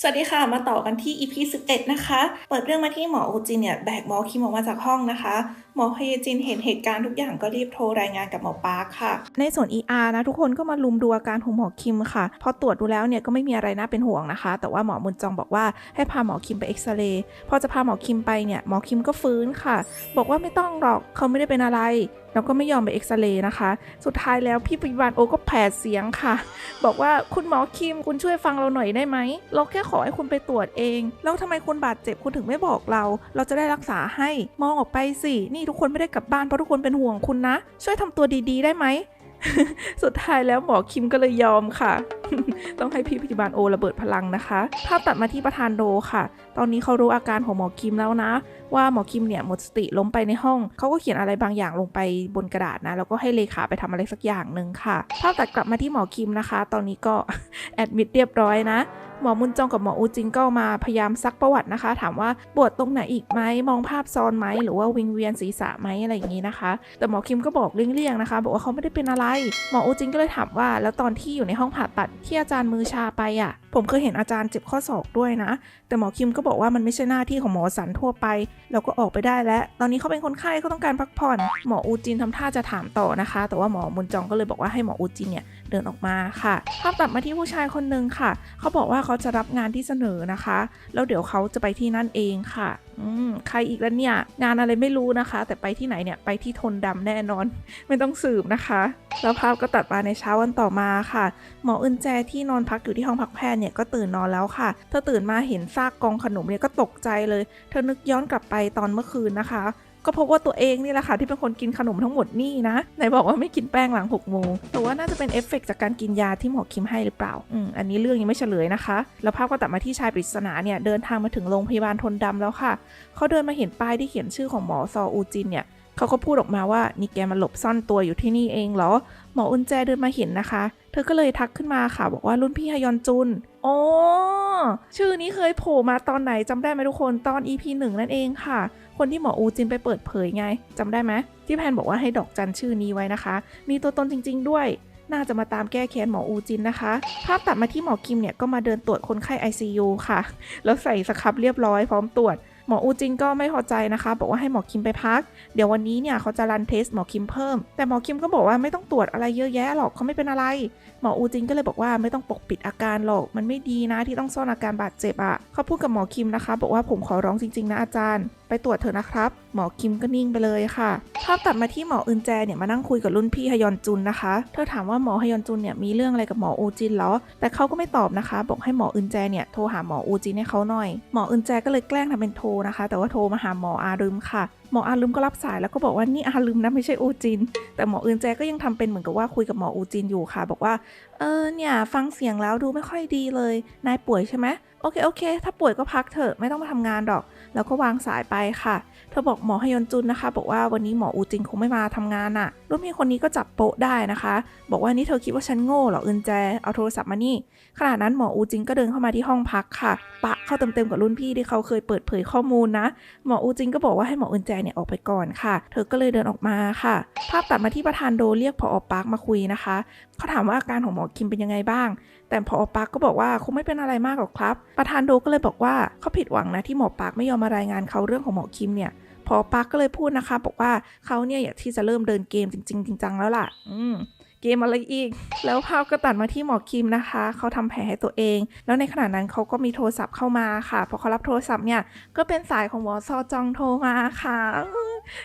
สวัสดีค่ะ มาต่อกันที่ EP 11 นะคะ เปิดเรื่องมาที่หมอโอจิเนี่ย แบกหมอคิมออกมาจากห้องนะคะ หมอเฮยจินเห็นเหตุการณ์ทุกอย่างก็รีบโทรรายงานกับหมอปาร์คค่ะ ในส่วน ER นะทุกคนก็มาลุมดูอาการของหมอคิมค่ะ พอตรวจดูแล้วเนี่ยก็ไม่มีอะไรน่าเป็นห่วงนะคะ แต่ว่าหมอมุนจองบอกว่าให้พาหมอคิมไปเอ็กซเรย์ พอจะพาหมอคิมไปเนี่ยหมอคิมก็ฟื้นค่ะ บอกว่าไม่ต้องหรอกเขาไม่ได้เป็นอะไรแล้วก็ไม่ยอมไปเอ็กซเรย์นะคะ สุดท้ายแล้วพี่พยาบาลโอก็แผดเสียงค่ะ บอกว่าคุณหมอคิมคุณช่วยฟังเราหน่อยได้ไหม เราแค่ขอให้คุณไปตรวจเอง แล้วทำไมคุณบาดเจ็บคุณถึงไม่บอกเรา เราจะได้รักษาให้ มองออกไปสิ นี่ทุกคนไม่ได้กลับบ้านเพราะทุกคนเป็นห่วงคุณนะ ช่วยทำตัวดีๆ ได้ไหม สุดท้ายแล้วหมอคิมก็เลยยอมค่ะ ต้องให้พี่พยาบาลโอระเบิดพลังนะคะภาพตัดมาที่ประธานโดค่ะ ตอนนี้เขารู้อาการของหมอคิมแล้วนะ ว่าหมอคิมเนี่ยหมดสติล้มไปในห้อง เขาก็เขียนอะไรบางอย่างลงไปบนกระดาษนะ แล้วก็ให้เลขาไปทำอะไรสักอย่างหนึ่งค่ะ ภาพตัดกลับมาที่หมอคิมนะคะ ตอนนี้ก็แอดมิดเรียบร้อยนะหมอมุนจองกับหมออูจินก็มาพยายามซักประวัตินะคะ ถามว่าปวดตรงไหนอีกไหมมองภาพซ้อนไหมหรือว่าวิงเวียนศีรษะไหมอะไรอย่างนี้นะคะ แต่หมอคิมก็บอกเลี่ยงๆนะคะ บอกว่าเขาไม่ได้เป็นอะไร หมออูจินก็เลยถามว่า แล้วตอนที่อยู่ในห้องผ่าตัดที่อาจารย์มือชาไปอะ ผมเคยเห็นอาจารย์เจ็บข้อศอกด้วยนะ แต่หมอคิมก็บอกว่ามันไม่ใช่หน้าที่ของหมอสันทั่วไป เราก็ออกไปได้แล้ว ตอนนี้เขาเป็นคนไข้เขาต้องการพักผ่อน หมออูจินทำท่าจะถามต่อนะคะ แต่ว่าหมอมุนจองก็เลยบอกว่าให้หมออูจินเนี่ย เดินออกมาค่ะภาพตัดมาที่ผู้ชายคนหนึ่งค่ะ เขาบอกว่าเขาจะรับงานที่เสนอนะคะ แล้วเดี๋ยวเขาจะไปที่นั่นเองค่ะอืมใครอีกแล้วเนี่ย งานอะไรไม่รู้นะคะ แต่ไปที่ไหนเนี่ยไปที่ทนดำแน่นอน ไม่ต้องสืบนะคะ แล้วภาพก็ตัดมาในเช้าวันต่อมาค่ะ หมออึนแจที่นอนพักอยู่ที่ห้องพักแพทย์เนี่ยก็ตื่นนอนแล้วค่ะ เธอตื่นมาเห็นซากกองขนมเนี่ยก็ตกใจเลย เธอนึกย้อนกลับไปตอนเมื่อคืนนะคะ ก็พบว่าตัวเองนี่แหละค่ะที่เป็นคนกินขนมทั้งหมดนี่นะไหนบอกว่าไม่กินแป้งหลัง6โมงแต่ว่าน่าจะเป็นเอฟเฟกต์จากการกินยาที่หมอคิมให้หรือเปล่าอืมอันนี้เรื่องยังไม่เฉลยนะคะ แล้วภาพก็ตัดมาที่ชายปริศนาเนี่ยเดินทางมาถึงโรงพยาบาลทนดำแล้วค่ะเขาเดินมาเห็นป้ายที่เขียนชื่อของหมอซออูจินเนี่ยเขาก็พูดออกมาว่านี่แกมาหลบซ่อนตัวอยู่ที่นี่เองเหรอ หมออุนแจเดินมาเห็นนะคะ เธอก็เลยทักขึ้นมาค่ะ บอกว่ารุ่นพี่ฮยอนจุนโอ๋อชื่อนี้เคยโผล่มาตอนไหนจำได้ไหมทุกคนตอน EP หนึ่งนั่นเองค่ะ คนที่หมออูจินไปเปิดเผยไงจำได้ไหมที่แพนบอกว่าให้ดอกจันชื่อนี้ไว้นะคะ มีตัวตนจริง ๆ ด้วย น่าจะมาตามแก้แค้นหมออูจินนะคะ ภาพตัดมาที่หมอคิมเนี่ยก็มาเดินตรวจคนไข้ ICU ค่ะ แล้วใส่สครับเรียบร้อยพร้อมตรวจหมออูจินก็ไม่พอใจนะคะ บอกว่าให้หมอคิมไปพัก เดี๋ยววันนี้เนี่ยเขาจะรันเทสหมอคิมเพิ่ม แต่หมอคิมก็บอกว่าไม่ต้องตรวจอะไรเยอะแยะหรอกเขาไม่เป็นอะไร หมออูจินก็เลยบอกว่าไม่ต้องปกปิดอาการหรอก มันไม่ดีนะที่ต้องซ่อนอาการบาดเจ็บอะ่ะเขาพูดกับหมอคิมนะคะ บอกว่าผมขอร้องจริง ๆ นะอาจารย์ไปตรวจเถอะนะครับ หมอคิมก็นิ่งไปเลยค่ะ ภาพตัดมาที่หมออึนแจเนี่ยมานั่งคุยกับรุ่นพี่ฮยอนจุนนะคะ เธอถามว่าหมอฮยอนจุนเนี่ยมีเรื่องอะไรกับหมออูจินเหรอ แต่เขาก็ไม่ตอบนะคะ บอกให้หมออึนแจเนี่ยโทรหาหมออูจินให้เขาหน่อย หมออึนแจก็เลยแกล้งทำเป็นโทรนะคะ แต่ว่าโทรมาหาหมออารึมค่ะหมออารึมก็รับสายแล้วก็บอกว่านี่อารึมนะไม่ใช่อูจิน แต่หมออึนแจก็ยังทำเป็นเหมือนกับว่าคุยกับหมออูจินอยู่ค่ะ บอกว่า เออเนี่ยฟังเสียงแล้วดูไม่ค่อยดีเลย นายป่วยใช่ไหมโอเคโอเค ถ้าป่วยก็พักเถอะไม่ต้องมาทำงานหรอก แล้วก็วางสายไปค่ะ เธอบอกหมอฮยอนจุนนะคะ บอกว่าวันนี้หมออูจินคงไม่มาทำงานน่ะรุ่นพี่คนนี้ก็จับโปะได้นะคะ บอกว่านี่เธอคิดว่าฉันโง่เหรออึนแจเอาโทรศัพท์มานี่ขณะนั้นหมออูจินก็เดินเข้ามาที่ห้องพักค่ะ ปะ เข้าเต็มๆกับรุ่นพี่ที่เขาเคยเปิดเผยข้อมูลนะ หมออูจินก็บอกว่าให้หมออึนแจเนี่ยออกไปก่อนค่ะ เธอก็เลยเดินออกมาค่ะ ภาพตัดมาที่ประธานโดเรียกพออปาร์คมาคุยนะคะ เขาถามว่าอาการของหมอคิมเป็นยังไงบ้าง แต่พออปาร์คก็บอกว่าคงไม่เป็นอะไรมากหรอกครับ ประธานโดก็เลยบอกว่าเขาผิดหวังนะที่หมอปาร์คไม่ยอมมารายงานเขาเรื่องของหมอคิมเนี่ยพอปาร์คก็เลยพูดนะคะ บอกว่าเขาเนี่ยอยากที่จะเริ่มเดินเกมจริงๆจริงจังแล้วล่ะ อืม เกมอะไรอีก แล้วภาพก็ตัดมาที่หมอคิมนะคะ เขาทำแผลให้ตัวเอง แล้วในขณะนั้นเขาก็มีโทรศัพท์เข้ามาค่ะ พอเขารับโทรศัพท์เนี่ย ก็เป็นสายของหมอซอจองโทรมาค่ะ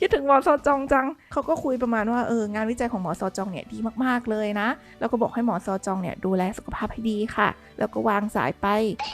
คิดถึงหมอซอจองจัง เขาก็คุยประมาณว่าเอองานวิจัยของหมอซอจองเนี่ยดีมากๆเลยนะ แล้วก็บอกให้หมอซอจองเนี่ยดูแลสุขภาพให้ดีค่ะ แล้วก็วางสายไป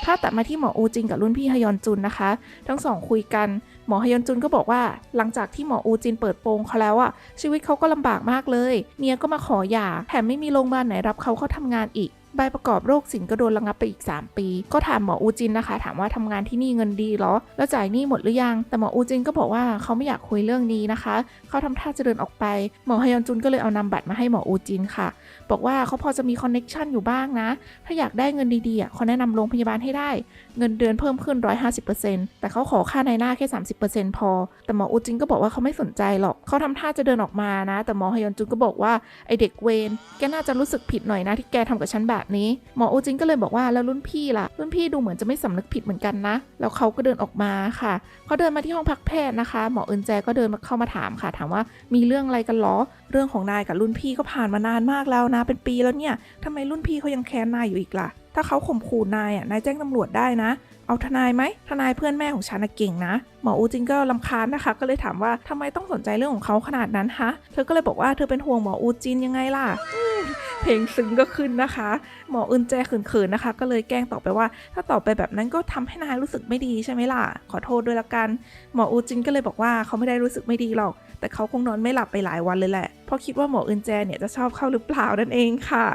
ภาตัดมาที่หมออูจินกับรุ่นพี่ฮยอนจุนนะคะ ทั้งสองคุยกัน หมอฮยอนจุนก็บอกว่า หลังจากที่หมออูจินเปิดโปงเขาแล้วอะชีวิตเขาก็ลำบากมากเลย เมียก็มาขอหย่า แถมไม่มีโรงพยาบาลไหนรับเขาเข้าทำงานอีก ใบประกอบโรคสินก็โดนระงับไปอีก 3 ปี ก็ถามหมออูจินนะคะ ถามว่าทำงานที่นี่เงินดีหรอ แล้วจ่ายหนี้หมดหรือยัง แต่หมออูจินก็บอกว่าเขาไม่อยากคุยเรื่องนี้นะคะ เขาทำท่าจะเดินออกไป หมอฮยอนจุนก็เลยเอานำบัตรมาให้หมออูจินค่ะ บอกว่าเขาพอจะมีคอนเน็กชันอยู่บ้างนะ ถ้าอยากได้เงินดีๆอะเขาแนะนำโรงพยาบาลให้ได้ เงินเดือนเพิ่มขึ้น 150%แต่เขาขอค่าในหน้าแค่ 30%พอ แต่หมออูจินก็บอกว่าเขาไม่สนใจหรอก เขาทำท่าจะเดินออกมานะ แต่หมอฮยอนจุนก็บอกว่าไอเด็กเวนแกน่าจะรู้สึกผิดหน่อยนะที่แกทำกับฉันแบบแบบนี้หมอโอจินก็เลยบอกว่าแล้วรุ่นพี่ล่ะ รุ่นพี่ดูเหมือนจะไม่สำนึกผิดเหมือนกันนะ แล้วเขาก็เดินออกมาค่ะเขาเดินมาที่ห้องพักแพทย์นะคะ หมอเอินแจก็เดินมาเข้ามาถามค่ะ ถามว่ามีเรื่องอะไรกันหรอ เรื่องของนายกับรุ่นพี่ก็ผ่านมานานมากแล้วนะ เป็นปีแล้วเนี่ยทำไมรุ่นพี่เขายังแค้นนายอยู่อีกล่ะ ถ้าเขาข่มขู่นายอะนายแจ้งตำรวจได้นะ เอาทนายไหมทนายเพื่อนแม่ของฉันเก่งนะหมออูจินก็ลำคาญนะคะ ก็เลยถามว่าทำไมต้องสนใจเรื่องของเขาขนาดนั้นฮะเธอก็เลยบอกว่าเธอเป็นห่วงหมออูจินยังไงล่ะเพลงซึ้งก็ขึ้นนะคะ หมออึนแจเขินๆนะคะ ก็เลยแกล้งตอบไปว่า ถ้าตอบไปแบบนั้นก็ทำให้นายรู้สึกไม่ดีใช่ไหมล่ะ ขอโทษด้วยละกัน หมออูจินก็เลยบอกว่าเขาไม่ได้รู้สึกไม่ดีหรอก แต่เขาคงนอนไม่หลับไปหลายวันเลยแหละ เพราะคิดว่าหมออึนแจเนี่ยจะชอบเข้าหรือเปล่านั่นเองค่ะ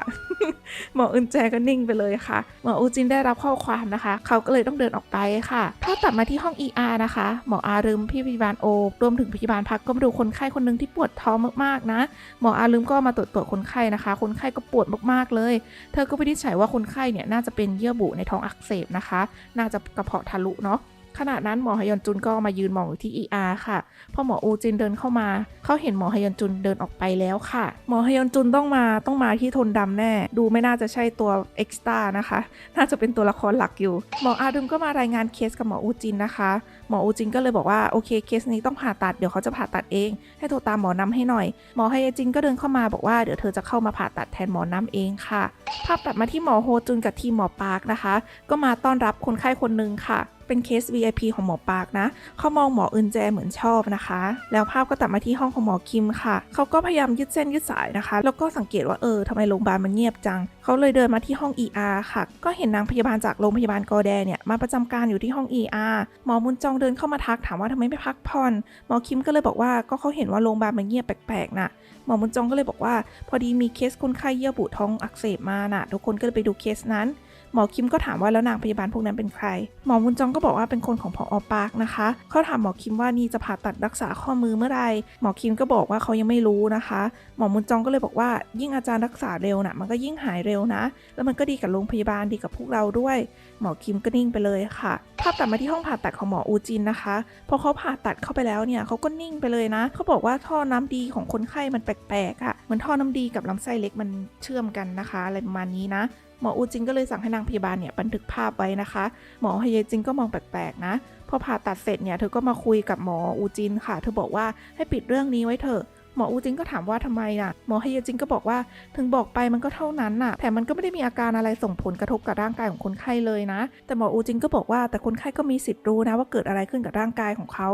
หมออึนแจก็นิ่งไปเลยค่ะ หมออูจินได้รับข้อความนะคะ เขาก็เลยต้องเดินออกไปค่ะถ้าตัดมาที่ห้อง ER นะคะ หมออารึมพี่พยาบาลโอรวมถึงพยาบาลพักก็มาดูคนไข้คนหนึ่งที่ปวดท้องมากๆนะ หมออารึมก็มาตรวจตรวจคนไข้นะคะ คนไข้ก็ปวดมากๆเลย เธอก็วินิจฉัยว่าคนไข้เนี่ยน่าจะเป็นเยื่อบุในท้องอักเสบนะคะ น่าจะกระเพาะทะลุเนาะ ขณะนั้นหมอฮยอนจุนก็มายืนมองอยู่ที่ ER ค่ะ พอหมออูจินเดินเข้ามา เขาเห็นหมอฮยอนจุนเดินออกไปแล้วค่ะ หมอฮยอนจุนต้องมาต้องมาที่ทนดำแน่ ดูไม่น่าจะใช่ตัวเอ็กซ์ตร้านะคะ น่าจะเป็นตัวละครหลักอยู่ หมออาดึมก็มารายงานเคสกับหมออูจินนะคะ หมออูจินก็เลยบอกว่าโอเคเคสนี้ต้องผ่าตัดเดี๋ยวเขาจะผ่าตัดเอง ให้โทรตามหมอนำให้หน่อย หมอฮยอนจินก็เดินเข้ามาบอกว่าเดี๋ยวเธอจะเข้ามาผ่าตัดแทนหมอนำเองค่ะ ภาพตัดมาที่หมอโฮจุนกับทีมหมอปาร์คนะคะ ก็มาต้อนรับคนไข้คนหนึ่งค่ะ เป็นเคส VIP ของหมอปาร์คนะ เขามองหมออึนแจเหมือนชอบนะคะ แล้วภาพก็ตัดมาที่ห้องของหมอคิมค่ะ เขาก็พยายามยืดเส้นยืดสายนะคะ แล้วก็สังเกตว่าเออทำไมโรงพยาบาลมันเงียบจัง เขาเลยเดินมาที่ห้อง ER ค่ะ ก็เห็นนางพยาบาลจากโรงพยาบาลกอแดเนี่ยมาประจำการอยู่ที่ห้อง ER หมอมุนจองเดินเข้ามาทักถามว่าทำไมไม่พักผ่อน หมอคิมก็เลยบอกว่าก็เขาเห็นว่าโรงพยาบาลมันเงียบแปลกๆน่ะหมอมุนจองก็เลยบอกว่า พอดีมีเคสคนไข้เยื่อบุท้องอักเสบมาน่ะ ทุกคนก็เลยไปดูเคสนั้น หมอคิมก็ถามว่าแล้วนางพยาบาลพวกนั้นเป็นใคร หมอมุนจองก็บอกว่าเป็นคนของพออปาร์คนะคะเขาถามหมอคิมว่านี่จะผ่าตัดรักษาข้อมือเมื่อไรหมอคิมก็บอกว่าเขายังไม่รู้นะคะ หมอมุนจองก็เลยบอกว่ายิ่งอาจารย์รักษาเร็วน่ะมันก็ยิ่งหายเร็วนะ แล้วมันก็ดีกับโรงพยาบาลดีกับพวกเราด้วย หมอคิมก็นิ่งไปเลยค่ะภาพตัดมาที่ห้องผ่าตัดของหมออูจินนะคะ พอเขาผ่าตัดเข้าไปแล้วเนี่ยเขาก็นิ่งไปเลยนะเขาบอกว่าท่อน้ำดีของคนไข้มันแปลกๆอะ่ะเหมือนท่อน้ำดีกับลำไส้เล็กมันเชื่อมกันนะคะอะไรประมาณนี้นะ หมออูจิงก็เลยสั่งให้นางพยาบาลเนี่ยบันทึกภาพไว้นะคะ หมอฮเยจิงก็มองแปลกๆนะพอผ่าตัดเสร็จเนี่ยเธอก็มาคุยกับหมออูจินค่ะ เธอบอกว่าให้ปิดเรื่องนี้ไว้เถอะ หมออูจินก็ถามว่าทำไมน่ะหมอฮเยจินก็บอกว่าถึงบอกไปมันก็เท่านั้นน่ะแต่มันก็ไม่ได้มีอาการอะไรส่งผลกระทบกับร่างกายของคนไข้เลยนะ แต่หมออูจินก็บอกว่าแต่คนไข้ก็มีสิทธิ์รู้นะว่าเกิดอะไรขึ้นกับร่างกายของเขา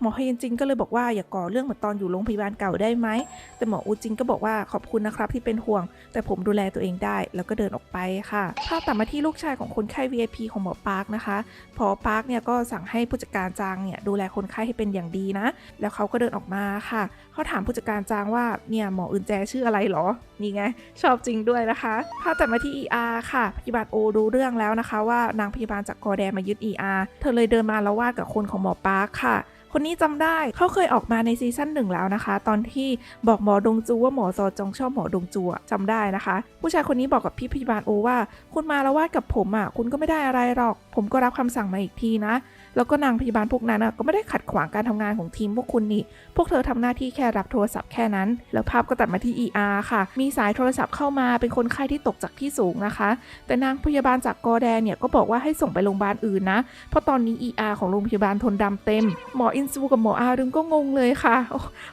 หมอฮเยจินก็เลยบอกว่าอย่าก่อเรื่องเหมือนตอนอยู่โรงพยาบาลเก่าได้ไหมแต่หมออูจินก็บอกว่าขอบคุณนะครับที่เป็นห่วง แต่ผมดูแลตัวเองได้ แล้วก็เดินออกไปค่ะภาพตัดมาที่ลูกชายของคนไข้ VIP ของหมอปาร์คนะคะพอปาร์คเนี่ยก็สั่งให้ผู้จัดการจางเนี่ยดูแลคนไข้ให้เป็นอย่างดีนะ แล้วเขาก็เดินออกมาค่ะเขาถามผู้จัดการจางว่าเนี่ยหมออื่นแจชื่ออะไรหรอ นี่ไง ชอบจริงด้วยนะคะภาพตัดมาที่ ER ค่ะพยาบาลโอดูเรื่องแล้วนะคะว่านางพยาบาลจากกอแดมายึด ER เธอเลยเดินมาแล้ววาดกับคนของหมอปาร์คค่ะคนนี้จำได้เขาเคยออกมาในซีซั่นหนึ่งแล้วนะคะ ตอนที่บอกหมอดงจูว่าหมอซอจงชอบหมอดงจูอะจำได้นะคะ ผู้ชายคนนี้บอกกับพี่พยาบาลโอว่า คุณมาแล้ววาดกับผมอะ คุณก็ไม่ได้อะไรหรอก ผมก็รับคำสั่งมาอีกทีนะ แล้วก็นางพยาบาลพวกนั้นก็ไม่ได้ขัดขวางการทำงานของทีมพวกคุณนี่ พวกเธอทำหน้าที่แค่รับโทรศัพท์แค่นั้น แล้วภาพก็ตัดมาที่ ER ค่ะ มีสายโทรศัพท์เข้ามาเป็นคนไข้ที่ตกจากที่สูงนะคะ แต่นางพยาบาลจากกอแดนเนี่ยก็บอกว่าให้ส่งไปโรงพยาบาลอื่นนะ เพราะตอนนี้ ER ของโรงพยาบาลทนดำเต็ม หมออินซูกับหมออารึมก็งงเลยค่ะ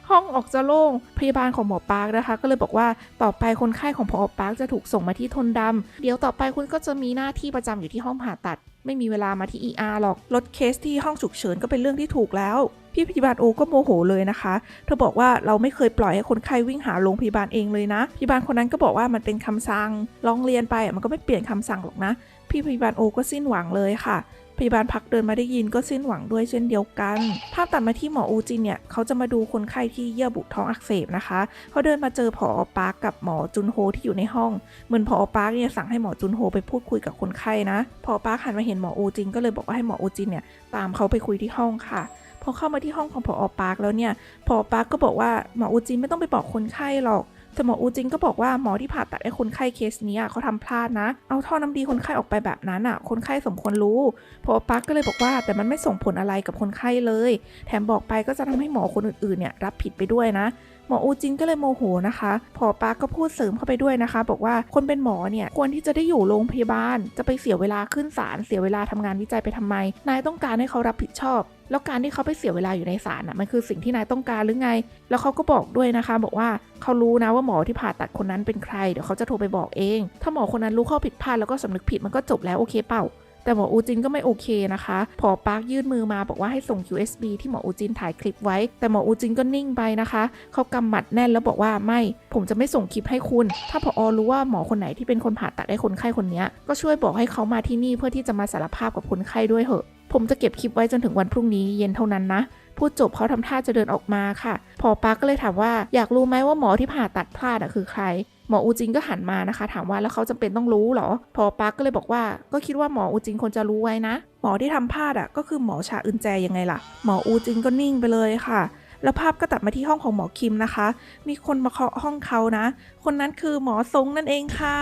ห้องออกจะโล่ง พยาบาลของหมอปาร์คนะคะ ก็เลยบอกว่าต่อไปคนไข้ของพอปาร์คจะถูกส่งมาที่ทนดำเดี๋ยวต่อไปคุณก็จะมีหน้าที่ประจำอยู่ที่ห้องผ่าตัด ไม่มีเวลามาที่ ER หรอก ลดเคสที่ห้องฉุกเฉินก็เป็นเรื่องที่ถูกแล้ว พี่พยาบาลโอก็โมโหเลยนะคะ เธอบอกว่าเราไม่เคยปล่อยให้คนไข้วิ่งหาโรงพยาบาลเองเลยนะ พยาบาลคนนั้นก็บอกว่ามันเป็นคำสั่ง ร้องเรียนไปมันก็ไม่เปลี่ยนคำสั่งหรอกนะ พี่พยาบาลโอก็สิ้นหวังเลยค่ะ พยาบาลพักเดินมาได้ยินก็สิ้นหวังด้วยเช่นเดียวกัน ภาพตัดมาที่หมออูจินเนี่ยเขาจะมาดูคนไข้ที่เยื่อบุท้องอักเสบนะคะเขาเดินมาเจอผอปาร์กกับหมอจุนโฮที่อยู่ในห้อง เหมือนผอปาร์กเนี่ยสั่งให้หมอจุนโฮไปพูดคุยกับคนไข้นะผอปาร์กหันมาเห็นหมออูจินก็เลยบอกว่าให้หมออูจินเนี่ยตามเขาไปคุยที่ห้องค่ะพอเข้ามาที่ห้องของผอปาร์กแล้วเนี่ยผอปาร์กก็บอกว่าหมออูจินไม่ต้องไปบอกคนไข้หรอก แต่หมออูจินก็บอกว่าหมอที่ผ่าตัดให้คนไข้เคสนี้เขาทำพลาดนะ เอาท่อน้ำดีคนไข้ออกไปแบบนั้นอะ คนไข้สมควรรู้พอปักก็เลยบอกว่าแต่มันไม่ส่งผลอะไรกับคนไข้เลย แถมบอกไปก็จะทำให้หมอคนอื่นๆเนี่ยรับผิดไปด้วยนะหมออูจินก็เลยโมโหนะคะ พอปาก็พูดเสริมเข้าไปด้วยนะคะ บอกว่าคนเป็นหมอเนี่ยควรที่จะได้อยู่โรงพยาบาล จะไปเสียเวลาขึ้นศาลเสียเวลาทำงานวิจัยไปทำไม นายต้องการให้เขารับผิดชอบ แล้วการที่เขาไปเสียเวลาอยู่ในศาลอะมันคือสิ่งที่นายต้องการหรือไง แล้วเขาก็บอกด้วยนะคะ บอกว่าเขารู้นะว่าหมอที่ผ่าตัดคนนั้นเป็นใครเดี๋ยวเขาจะโทรไปบอกเอง ถ้าหมอคนนั้นรู้ข้อผิดพลาดแล้วก็สำนึกผิดมันก็จบแล้วโอเคเปล่าแต่หมออูจินก็ไม่โอเคนะคะ พอปาร์คยื่นมือมาบอกว่าให้ส่ง USB ที่หมออูจินถ่ายคลิปไว้ แต่หมออูจินก็นิ่งไปนะคะ เขากำหมัดแน่นแล้วบอกว่าไม่ ผมจะไม่ส่งคลิปให้คุณ ถ้าพออรู้ว่าหมอคนไหนที่เป็นคนผ่าตัดให้คนไข้คนนี้ก็ช่วยบอกให้เขามาที่นี่เพื่อที่จะมาสารภาพกับคนไข้ด้วยเหอะ ผมจะเก็บคลิปไว้จนถึงวันพรุ่งนี้เย็นเท่านั้นนะ พูดจบเขาทำท่าจะเดินออกมาค่ะ พอปาร์คก็เลยถามว่าอยากรู้ไหมว่าหมอที่ผ่าตัดพลาดอะคือใคร หมออูจินก็หันมานะคะ ถามว่าแล้วเขาจำเป็นต้องรู้เหรอ พอปาร์คก็เลยบอกว่าก็คิดว่าหมออูจินควรจะรู้ไว้นะ หมอที่ทำพลาดอะก็คือหมอชาอึนแจยังไงล่ะ หมออูจินก็นิ่งไปเลยค่ะแล้วภาพก็ตัดมาที่ห้องของหมอคิมนะคะ มีคนมาเคาะห้องเขานะ คนนั้นคือหมอซงนั่นเองค่ะ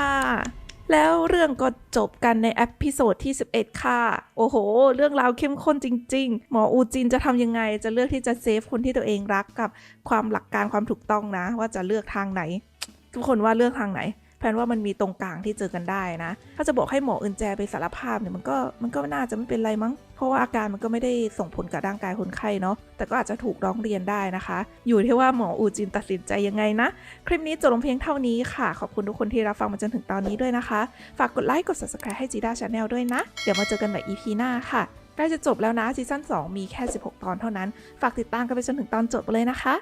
แล้วเรื่องก็จบกันในเอพิโซดที่ 11 ค่ะ โอ้โห เรื่องราวเข้มข้นจริง ๆ หมออูจินจะทำยังไง จะเลือกที่จะเซฟคนที่ตัวเองรักกับความหลักการความถูกต้องนะ ว่าจะเลือกทางไหน ทุกคนว่าเลือกทางไหน แพนว่ามันมีตรงกลางที่เจอกันได้นะ ถ้าจะบอกให้หมออึนแจไปสารภาพเนี่ยมันก็มันก็น่าจะไม่เป็นไรมั้ง เพราะว่าอาการมันก็ไม่ได้ส่งผลกับร่างกายคนไข้เนาะ แต่ก็อาจจะถูกร้องเรียนได้นะคะ อยู่ที่ว่าหมออูจินตัดสินใจยังไงนะ คลิปนี้จบลงเพียงเท่านี้ค่ะ ขอบคุณทุกคนที่รับฟังมาจนถึงตอนนี้ด้วยนะคะ ฝากกดไลค์ กด subscribe ให้จีด้าชาแนลด้วยนะ เดี๋ยวมาเจอกันใหม่ EP หน้าค่ะใกล้จะจบแล้วนะซีซั่น2มีแค่ 16 ตอนเท่านั้น ฝากติดตามกันไปจนถึงตอนจบเลยนะคะ